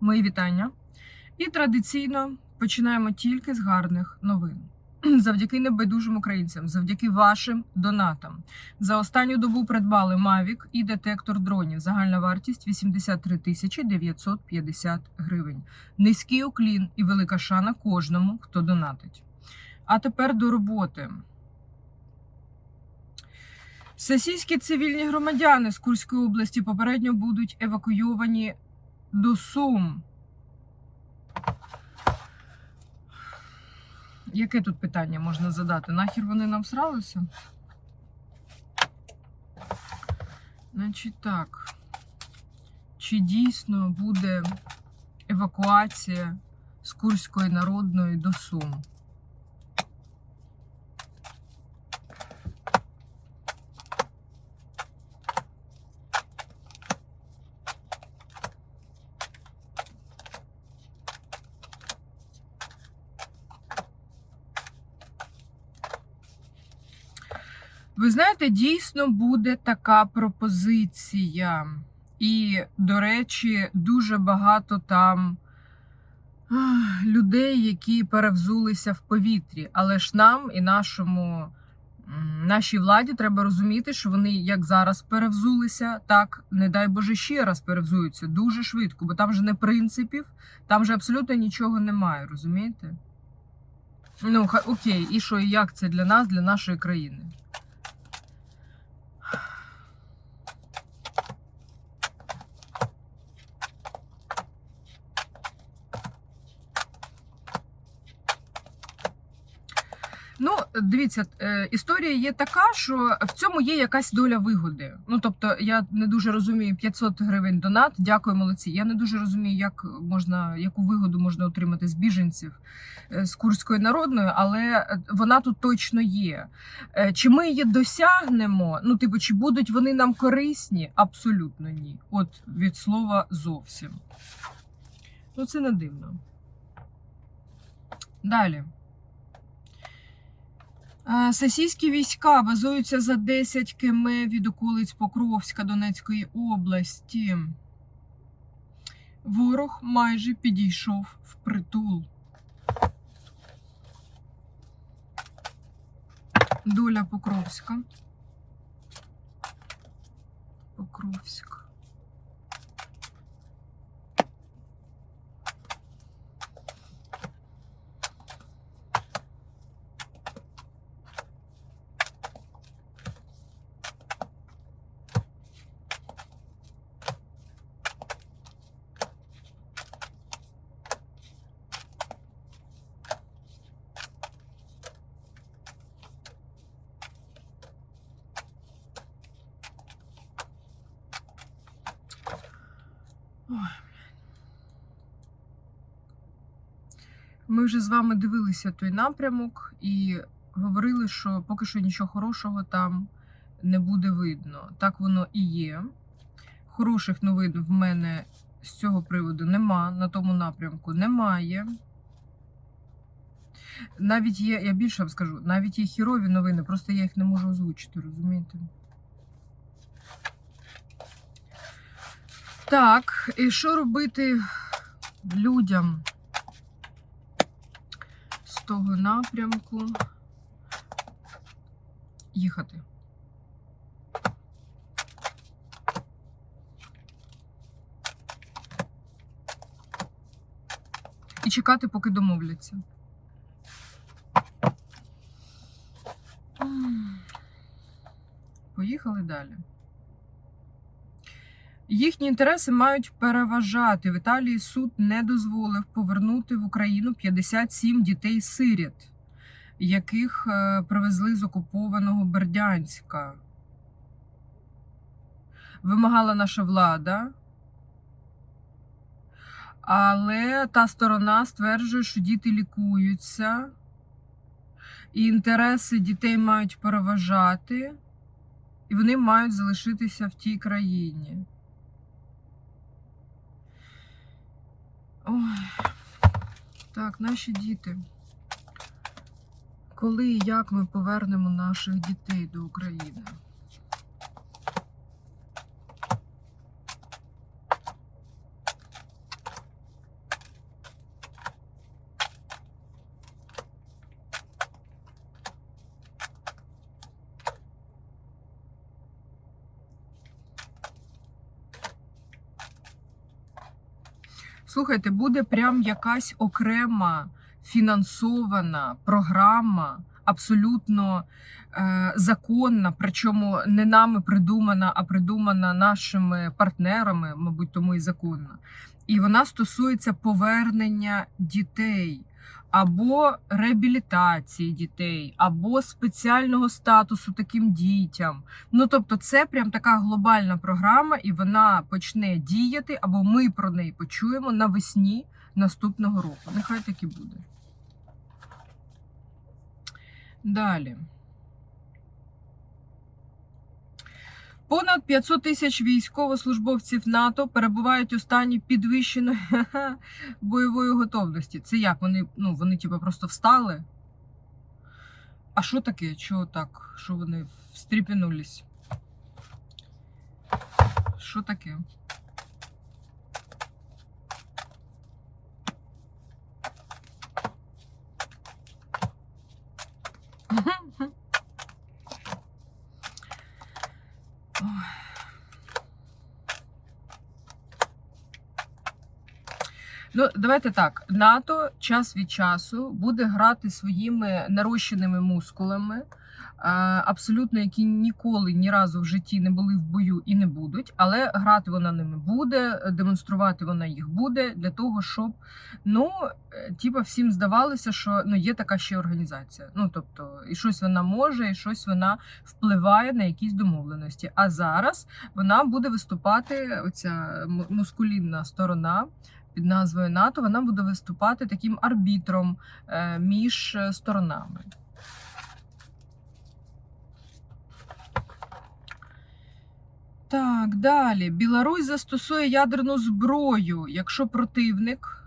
Мої вітання. І традиційно починаємо тільки з гарних новин. Завдяки небайдужим українцям, завдяки вашим донатам. За останню добу придбали Mavic і детектор дронів. Загальна вартість 83 тисячі 950 гривень. Низький уклін і велика шана кожному, хто донатить. А тепер до роботи. Сесійські цивільні громадяни з Курської області попередньо будуть евакуйовані до Сум. Яке тут питання можна задати? Нахер вони нам сралися? Значить так. Чи дійсно буде евакуація з Курської народної до Сум? Ви знаєте, дійсно буде така пропозиція. І, до речі, дуже багато там людей, які перевзулися в повітрі. Але ж нам і нашому, нашій владі треба розуміти, що вони як зараз перевзулися, так, не дай Боже, ще раз перевзуються дуже швидко, бо там же не принципів, там же абсолютно нічого немає, розумієте? Ну, окей, і що, і як це для нас, для нашої країни? Ну, дивіться, е, історія є така, що в цьому є якась доля вигоди. Ну тобто, я не дуже розумію 500 гривень донат. Дякую, молодці. Я не дуже розумію, як можна яку вигоду можна отримати з біженців е, з Курської народної, але е, вона тут точно є. Чи ми її досягнемо? Ну, типу, чи будуть вони нам корисні? Абсолютно ні. От від слова зовсім. Ну, це не дивно. Далі. Е, Сесійські війська базуються за 10 км від околиць Покровська Донецької області. Ворог майже підійшов в притул. Доля Покровська. Покровськ. Ми вже з вами дивилися той напрямок і говорили, що поки що нічого хорошого там не буде видно. Так воно і є. Хороших новин в мене з цього приводу нема, на тому напрямку немає. Навіть є, я більше вам скажу, навіть є хірові новини, просто я їх не можу озвучити, розумієте? Так, і що робити людям з того напрямку? Їхати. І чекати, поки домовляться. Поїхали далі. Їхні інтереси мають переважати. В Італії суд не дозволив повернути в Україну 57 дітей-сиріт, яких е, привезли з окупованого Бердянська. Вимагала наша влада. Але та сторона стверджує, що діти лікуються, і інтереси дітей мають переважати, і вони мають залишитися в тій країні. Ой, так, наші діти. Коли і як ми повернемо наших дітей до України? Слухайте, буде прям якась окрема фінансована програма, абсолютно е, законна, причому не нами придумана, а придумана нашими партнерами, мабуть, тому і законна. І вона стосується повернення дітей. Або реабілітації дітей, або спеціального статусу таким дітям. Ну тобто, це прям така глобальна програма, і вона почне діяти, або ми про неї почуємо навесні наступного року. Нехай так і буде. Далі. Понад 500 тисяч військовослужбовців НАТО перебувають у стані підвищеної бойової готовності. Це як? Вони, ну, вони типу, просто встали? А що таке? Чого так? Що вони встріпенулись? Що таке? Ну, давайте так. НАТО час від часу буде грати своїми нарощеними мускулами, абсолютно які ніколи ні разу в житті не були в бою і не будуть. Але грати вона ними буде, демонструвати вона їх буде для того, щоб ну, е, типа всім здавалося, що ну є така ще організація. Ну тобто, і щось вона може, і щось вона впливає на якісь домовленості. А зараз вона буде виступати, оця мускулінна сторона. Під назвою НАТО вона буде виступати таким арбітром е, між е, сторонами. Так, далі. Білорусь застосує ядерну зброю, якщо противник,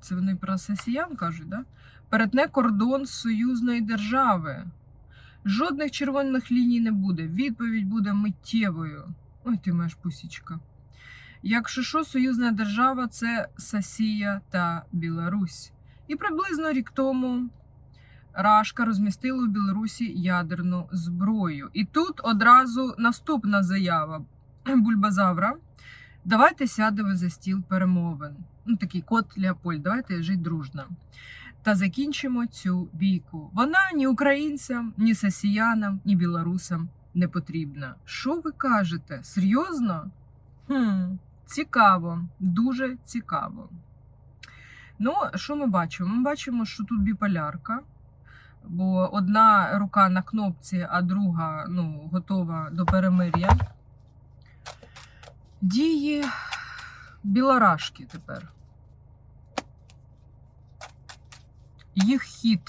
це вони про росіян кажуть, да? перетне кордон союзної держави. Жодних червоних ліній не буде. Відповідь буде миттєвою. Ой, ти маєш пусічка. Якщо що, союзна держава це Сосія та Білорусь. І приблизно рік тому Рашка розмістила у Білорусі ядерну зброю. І тут одразу наступна заява Бульбазавра. Давайте сядемо за стіл перемовин. Ну, такий кот Леопольд, давайте жити дружно. Та закінчимо цю бійку. Вона ні українцям, ні сосіянам, ні білорусам не потрібна. Що ви кажете? Серйозно? Хм, цікаво, дуже цікаво. Ну, що ми бачимо? Ми бачимо, що тут біполярка, бо одна рука на кнопці, а друга ну, готова до перемир'я. Дії білорашки тепер. Їх хід.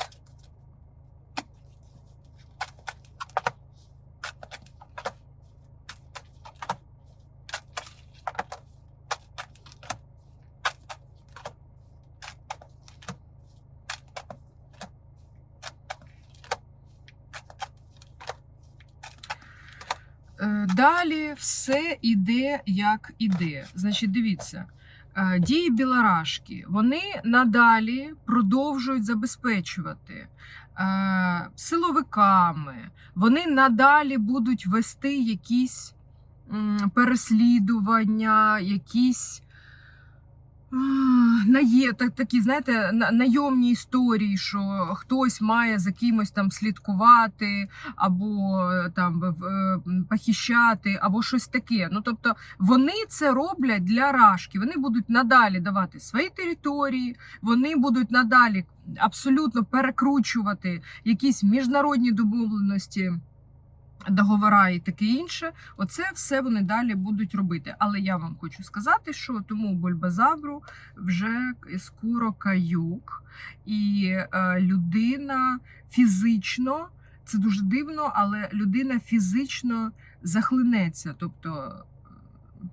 Е, Далі все іде як іде. Значить, дивіться, е, дії білорашки вони надалі продовжують забезпечувати е, силовиками, вони надалі будуть вести якісь переслідування, якісь. Є так, такі, знаєте, на- найомні історії, що хтось має за кимось там слідкувати, або е, там е, похищати, або щось таке. Ну тобто вони це роблять для рашки. Вони будуть надалі давати свої території, вони будуть надалі абсолютно перекручувати якісь міжнародні домовленості. Договора і таке інше, оце все вони далі будуть робити. Але я вам хочу сказати, що тому бульбазавру вже скоро каюк, і е, людина фізично, це дуже дивно, але людина фізично захлинеться. Тобто, е,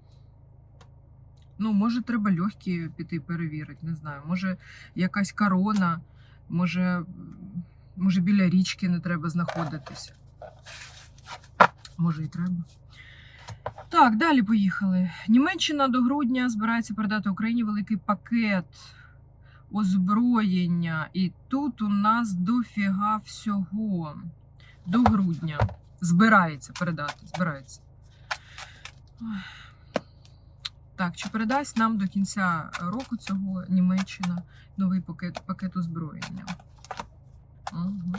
ну, може, треба легкі піти перевірити, не знаю, може якась корона, може, може біля річки не треба знаходитися. Може, і треба. Так, далі поїхали. Німеччина до грудня збирається передати Україні великий пакет озброєння. І тут у нас дофіга всього. До грудня. Збирається передати. Збирається. Так, чи передасть нам до кінця року цього Німеччина новий пакет, пакет озброєння? Угу.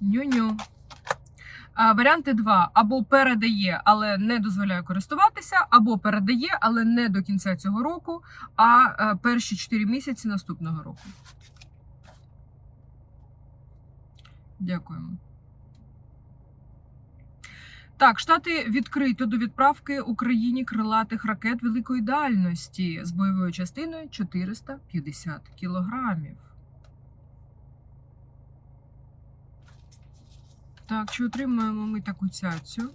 Ню-ню. А, варіанти два: або передає, але не дозволяє користуватися, або передає, але не до кінця цього року, а е, перші 4 місяці наступного року. Дякуємо. Так, штати відкрито до відправки Україні крилатих ракет великої дальності з бойовою частиною 450 кілограмів. Так, чи отримаємо ми таку цяцю?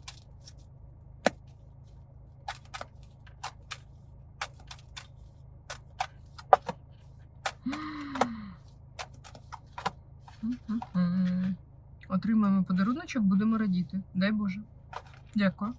Отримаємо подаруночок, будемо радіти. Дай Боже. Дякую.